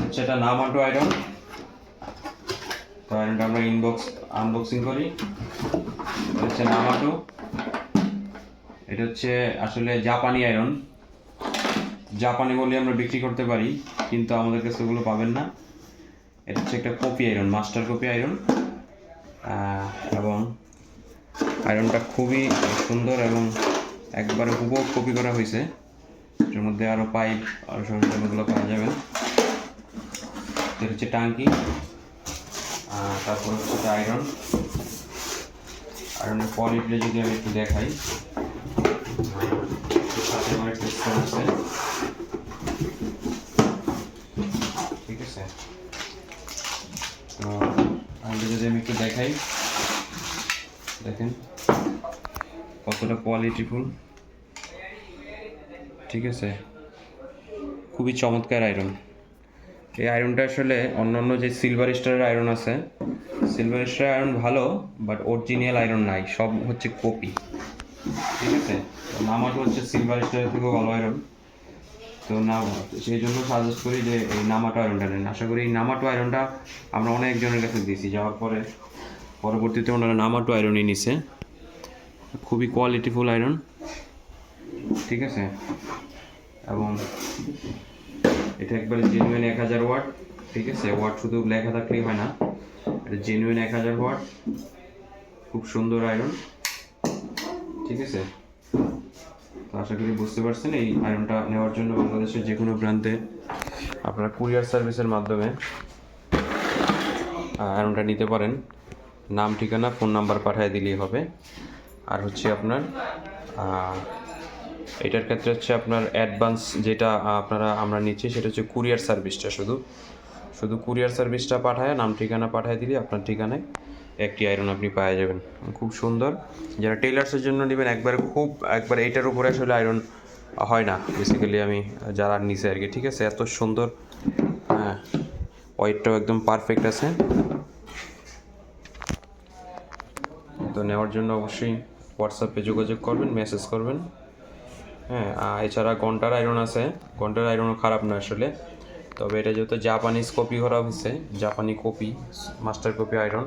হচ্ছে এটা নামাটো আয়রন তো আয়রনটা আমরা ইনবক্স আনবক্সিং করি। হচ্ছে নামাটো এটা হচ্ছে আসলে জাপানি আয়রন জাপানি বলে আমরা বিক্রি করতে পারি, কিন্তু আমাদের কাছে ওগুলো পাবেন না। এটা হচ্ছে একটা copy iron master copy iron এবং আয়রনটা খুবই সুন্দর এবং একবারে হুবহু কপি করা হয়েছে। মধ্যে আরও পাইপ আরও সরঞ্জামগুলো পাওয়া যাবে। হচ্ছে টাঙ্কি তারপর হচ্ছে আয়রন। আয়রনের কোয়ালিটিটা যদি আমি একটু দেখাই। সাথে আমার একটা স্টোন আছে। ঠিক আছে? তো আয়রনটা যদি আমি একটু দেখাই। দেখেন, কতটা কোয়ালিটিফুল ঠিক আছে? খুবই চমৎকার আয়রন এই আয়রনটা আসলে অন্যান্য যে সিলভার স্টারের আয়রন আছে সিলভার স্টারের আয়রন ভালো বাট অরিজিনাল আয়রন নাই, সব হচ্ছে কপি ঠিক আছে? নামাটো হচ্ছে সিলভার স্টারের থেকেও ভালো আয়রন তো না, সেই জন্য সাজেস্ট করি যে এই নামাটো আয়রনটা নেন। আশা করি এই নামাটো আয়রনটা আমরা অনেকজনের কাছে দিয়েছি, যাওয়ার পরে, পরবর্তীতে ওনারা নামাটো আয়রনই নিছে। খুবই কোয়ালিটিফুল আয়রন ঠিক আছে? এবং এটা একবারে জেনুইন এক হাজার ওয়াট, ঠিক আছে? ওয়াট শুধু লেখা থাকলেই হয় না। এটা জেনুইন এক হাজার ওয়াট, খুব সুন্দর আয়রন ঠিক আছে? তো আশা করি বুঝতে পারছেন, এই আয়রনটা নেওয়ার জন্য বাংলাদেশের যে কোনো প্রান্তে আপনারা কুরিয়ার সার্ভিসের মাধ্যমে আয়রনটা নিতে পারেন। নাম, ঠিকানা ফোন নাম্বার পাঠিয়ে দিলেই হবে। আর হচ্ছে আপনার এটার ক্ষেত্রে হচ্ছে আপনার অ্যাডভান্স যেটা আপনারা, আমরা নিচ্ছি, সেটা হচ্ছে কুরিয়ার সার্ভিসটা শুধু। শুধু কুরিয়ার সার্ভিসটা পাঠায়, নাম, ঠিকানা পাঠায় দিলে আপনার ঠিকানায় একটি আয়রন আপনি পাওয়া যাবেন। খুব সুন্দর। যারা টেলার্সের জন্য নেবেন, একবার খুব, একবার এইটার উপরে আসলে আয়রন হয় না। বেসিক্যালি আমি, যারা নিছে আর কি ঠিক আছে? এত সুন্দর হ্যাঁ ওয়েটটাও একদম পারফেক্ট আছে। তো নেওয়ার জন্য অবশ্যই হোয়াটসঅ্যাপে যোগাযোগ করবেন মেসেজ করবেন। হ্যাঁ এছাড়া ঘণ্টার আয়রন আছে। ঘণ্টার আয়রনও খারাপ না আসলে। তবে এটা যেহেতু জাপানিজ কপি করা হয়েছে জাপানি কপি মাস্টার কপি আয়রন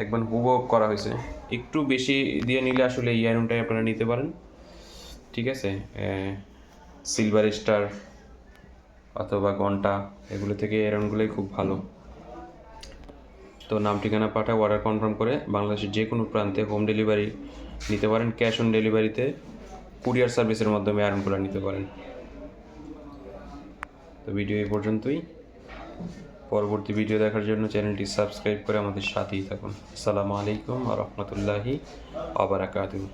একবার হুবহু করা হয়েছে। একটু বেশি দিয়ে নিলে আসলে এই আয়রনটাই আপনারা নিতে পারেন। ঠিক আছে? সিলভার স্টার অথবা ঘণ্টা, এগুলো থেকে আয়রনগুলোই খুব ভালো। তো নাম ঠিকানা পাঠায় অর্ডার কনফার্ম করে বাংলাদেশের যে কোনো প্রান্তে হোম ডেলিভারি নিতে পারেন ক্যাশ অন ডেলিভারিতে কুরিয়ার সার্ভিসের মাধ্যমে আয়রনগুলো নিতে পারেন। তো ভিডিও এই পর্যন্তই। পরবর্তী ভিডিও দেখার জন্য চ্যানেলটি সাবস্ক্রাইব করে আমাদের সাথেই থাকুন। আসসালামু আলাইকুম আ রহমতুল্লাহি আবরাকাতুহ